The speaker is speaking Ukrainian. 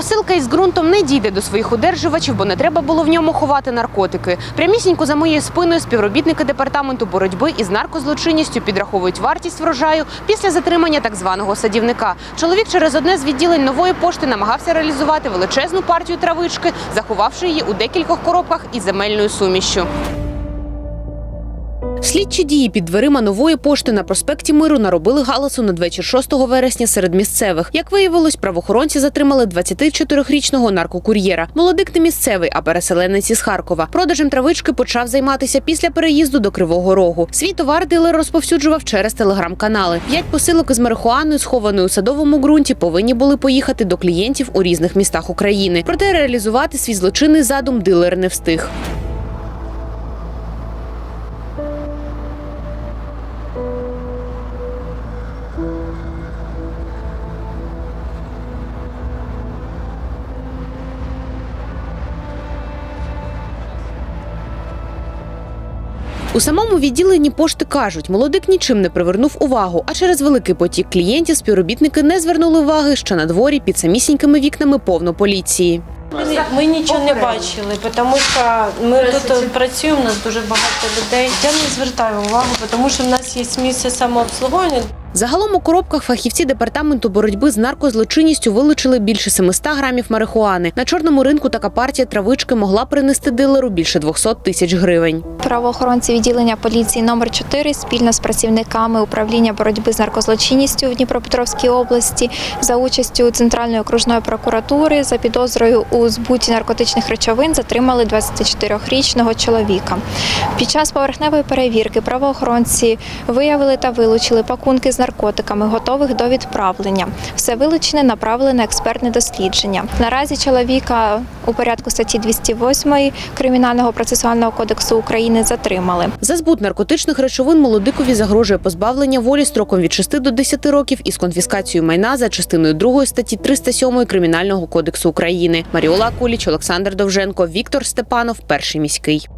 Посилка із ґрунтом не дійде до своїх одержувачів, бо не треба було в ньому ховати наркотики. Прямісінько за моєю спиною співробітники департаменту боротьби із наркозлочинністю підраховують вартість врожаю після затримання так званого садівника. Чоловік через одне з відділень нової пошти намагався реалізувати величезну партію травички, заховавши її у декількох коробках із земельною сумішчю. Слідчі дії під дверима нової пошти на проспекті Миру наробили галасу надвечір 6 вересня серед місцевих. Як виявилось, правоохоронці затримали 24-річного наркокур'єра. Молодик не місцевий, а переселенець із Харкова. Продажем травички почав займатися після переїзду до Кривого Рогу. Свій товар дилер розповсюджував через телеграм-канали. П'ять посилок із марихуаною, схованою у садовому ґрунті, повинні були поїхати до клієнтів у різних містах України. Проте реалізувати свій злочинний задум дилер не встиг. У самому відділенні пошти кажуть, молодик нічим не привернув увагу, а через великий потік клієнтів співробітники не звернули уваги, що на дворі під самісінькими вікнами повно поліції. Ми, нічого не бачили, тому що ми тут працюємо, у нас дуже багато людей. Я не звертаю увагу, тому що в нас є місце самообслуговування. Загалом у коробках фахівці департаменту боротьби з наркозлочинністю вилучили більше 700 грамів марихуани. На чорному ринку така партія травички могла принести дилеру більше 200 тисяч гривень. Правоохоронці відділення поліції номер 4 спільно з працівниками управління боротьби з наркозлочинністю в Дніпропетровській області за участю Центральної окружної прокуратури за підозрою у збуті наркотичних речовин затримали 24-річного чоловіка. Під час поверхневої перевірки правоохоронці виявили та вилучили пакунки з наркотиками, готових до відправлення. Все вилучене направили на експертне дослідження. Наразі чоловіка у порядку статті 208 Кримінального процесуального кодексу України затримали. За збут наркотичних речовин молодикові загрожує позбавлення волі строком від 6 до 10 років із конфіскацією майна за частиною 2 статті 307 Кримінального кодексу України. Маріола Акуліч, Олександр Довженко, Віктор Степанов, перший міський.